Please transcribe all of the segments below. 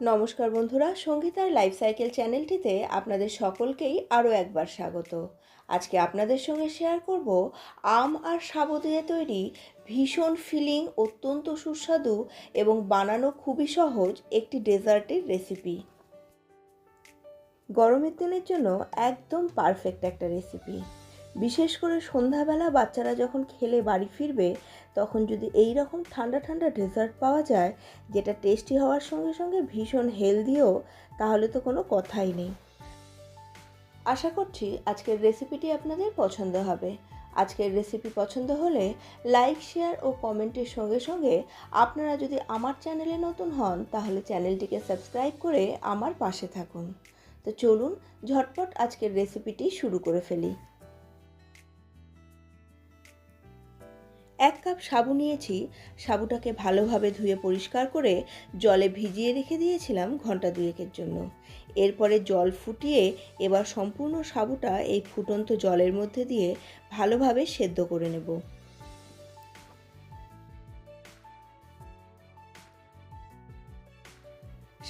নমস্কার বন্ধুরা, সঙ্গীতার life cycle চ্যানেলটিতে আপনাদের সকলকেই আরও একবার স্বাগত। আজকে আপনাদের সঙ্গে শেয়ার করব আম আর সাবু দিয়ে তৈরি ভীষণ ফিলিং অত্যন্ত সুস্বাদু এবং বানানো খুবই সহজ একটি ডেজার্টের রেসিপি গরমের দিনের জন্য একদম পারফেক্ট একটা রেসিপি বিশেষ করে সন্ধ্যাবেলা বাচ্চারা যখন খেলে বাড়ি ফিরবে, তখন যদি এই রকম ঠান্ডা ঠান্ডা ডেজার্ট পাওয়া যায়, যেটা টেস্টি হওয়ার সঙ্গে সঙ্গে ভীষণ হেলদিও তাহলে তো কোনো কথাই নেই। আশা করছি আজকের রেসিপিটি আপনাদের পছন্দ হবে। আজকের রেসিপি পছন্দ হলে লাইক শেয়ার ও কমেন্টের সঙ্গে সঙ্গে আপনারা যদি আমার চ্যানেলে নতুন হন, তাহলে চ্যানেলটিকে সাবস্ক্রাইব করে আমার পাশে থাকুন। তো চলুন ঝটপট আজকের রেসিপিটি শুরু করে ফেলি। এক কাপ সাবু নিয়েছি। সাবুটাকে ভালোভাবে ধুয়ে পরিষ্কার করে জলে ভিজিয়ে রেখে দিয়েছিলাম ঘণ্টা দুয়েকের জন্য। এরপরে জল ফুটিয়ে এবার সম্পূর্ণ সাবুটা এই ফুটন্ত জলের মধ্যে দিয়ে ভালোভাবে সেদ্ধ করে নেব।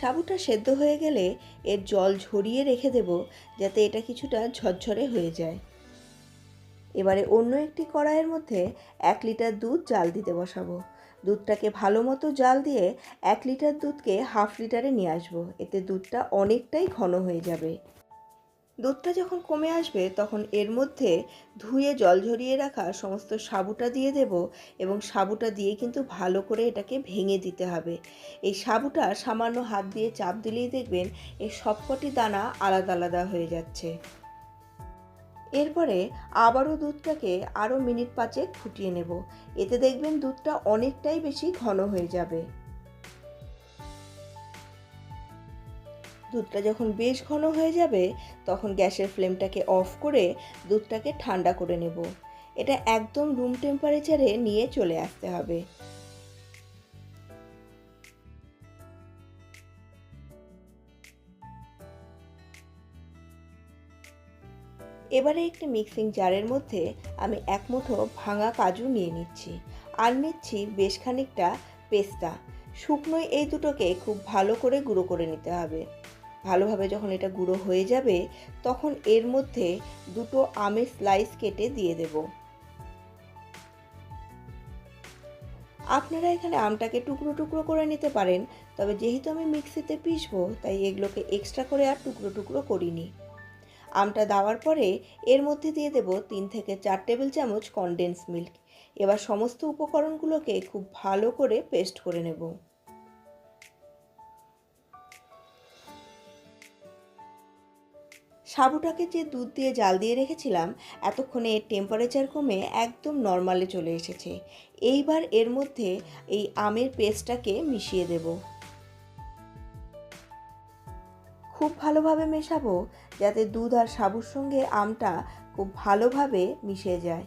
সাবুটা সেদ্ধ হয়ে গেলে এর জল ঝরিয়ে রেখে দেব যাতে এটা কিছুটা ঝরঝরে হয়ে যায়। এবারে অন্য একটি কড়াইয়ের মধ্যে এক লিটার দুধ জাল দিতে বসাবো। দুধটাকে ভালো মতো জাল দিয়ে এক লিটার দুধকে হাফ লিটারে নিয়ে আসব। এতে দুধটা অনেকটাই ঘন হয়ে যাবে। দুধটা যখন কমে আসবে, তখন এর মধ্যে ধুয়ে জল ঝরিয়ে রাখা সমস্ত সাবুটা দিয়ে দেব এবং সাবুটা দিয়ে কিন্তু ভালো করে এটাকে ভেঙে দিতে হবে। এই সাবুটা সামান্য হাত দিয়ে চাপ দিলেই দেখবেন এর সবকটি দানা আলাদা আলাদা হয়ে যাচ্ছে। এরপরে আবারও দুধটাকে আরও মিনিট পাঁচেক ফুটিয়ে নেব। এতে দেখবেন দুধটা অনেকটাই বেশি ঘন হয়ে যাবে। দুধটা যখন বেশ ঘন হয়ে যাবে, তখন গ্যাসের ফ্লেমটাকে অফ করে দুধটাকে ঠান্ডা করে নেব। এটা একদম রুম টেম্পারেচারে নিয়ে চলে আসতে হবে। এবারে একটি মিক্সিং জারের মধ্যে আমি এক মুঠো ভাঙা কাজু নিয়ে নিচ্ছি আর নিচ্ছি বেশ খানিকটা পেস্তা। শুকনোয় এই দুটোকে খুব ভালো করে গুঁড়ো করে নিতে হবে। ভালোভাবে যখন এটা গুঁড়ো হয়ে যাবে, তখন এর মধ্যে দুটো আমের স্লাইস কেটে দিয়ে দেব। আপনারা এখানে আমটাকে টুকরো টুকরো করে নিতে পারেন, তবে যেহেতু আমি মিক্সিতে পিসবো তাই এগুলোকে এক্সট্রা করে আর টুকরো টুকরো করিনি। আমটা দেওয়ার পরে এর মধ্যে দিয়ে দেব তিন থেকে চার টেবিল চামচ কনডেন্স মিল্ক এবার সমস্ত উপকরণগুলোকে খুব ভালো করে পেস্ট করে নেব। সাবুটাকে যে দুধ দিয়ে জাল দিয়ে রেখেছিলাম, এতক্ষণে এর টেম্পারেচার কমে একদম নর্মালে চলে এসেছে। এইবার এর মধ্যে এই আমের পেস্টটাকে মিশিয়ে দেবো। খুব ভালোভাবে মেশাবো যাতে দুধ আর সাবুর সঙ্গে আমটা খুব ভালোভাবে মিশে যায়।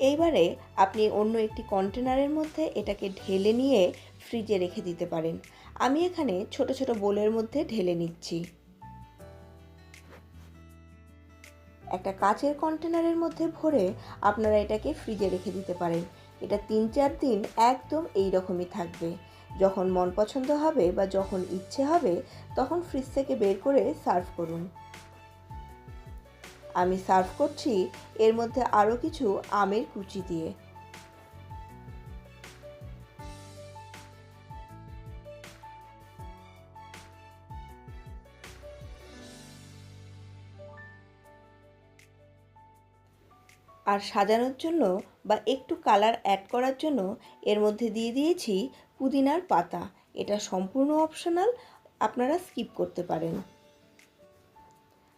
এইবারে আপনি অন্য একটি কন্টেনারের মধ্যে এটাকে ঢেলে নিয়ে ফ্রিজে রেখে দিতে পারেন। আমি এখানে ছোট ছোট বোলের মধ্যে ঢেলে নিচ্ছি। একটা কাচের কন্টেনারের মধ্যে ভরে আপনারা এটাকে ফ্রিজে রেখে দিতে পারেন। এটা তিন চার দিন একদম এই রকমই থাকবে। যখন মন পছন্দ হবে বা যখন ইচ্ছে হবে, তখন ফ্রিজ থেকে বের করে সার্ভ করুন। আমি সার্ভ করছি, এর মধ্যে আরও কিছু আমের কুচি দিয়ে। আর সাজানোর জন্য বা একটু কালার অ্যাড করার জন্য এর মধ্যে দিয়ে দিয়েছি পুদিনার পাতা। এটা সম্পূর্ণ অপশনাল আপনারা স্কিপ করতে পারেন।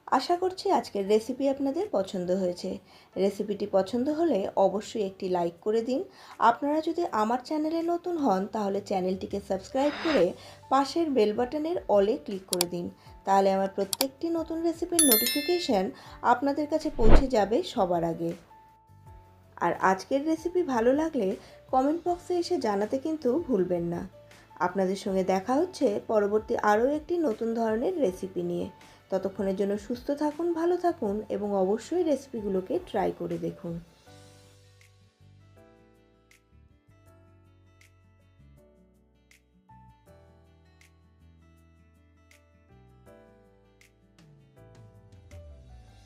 আশা করছি আজকের রেসিপি আপনাদের পছন্দ হয়েছে। রেসিপিটি পছন্দ হলে অবশ্যই একটি লাইক করে দিন। আপনারা যদি আমার চ্যানেলে নতুন হন, তাহলে চ্যানেলটিকে সাবস্ক্রাইব করে পাশের বেল বাটনের অলে ক্লিক করে দিন। তাহলে আমার প্রত্যেকটি নতুন রেসিপির নোটিফিকেশান আপনাদের কাছে পৌঁছে যাবে সবার আগে। আর আজকের রেসিপি ভালো লাগলে কমেন্ট বক্সে এসে জানাতে কিন্তু ভুলবেন না। আপনাদের সঙ্গে দেখা হচ্ছে পরবর্তী আরও একটি নতুন ধরনের রেসিপি নিয়ে। ততক্ষণের জন্য সুস্থ থাকুন, ভালো থাকুন এবং অবশ্যই রেসিপিগুলোকে ট্রাই করে দেখুন।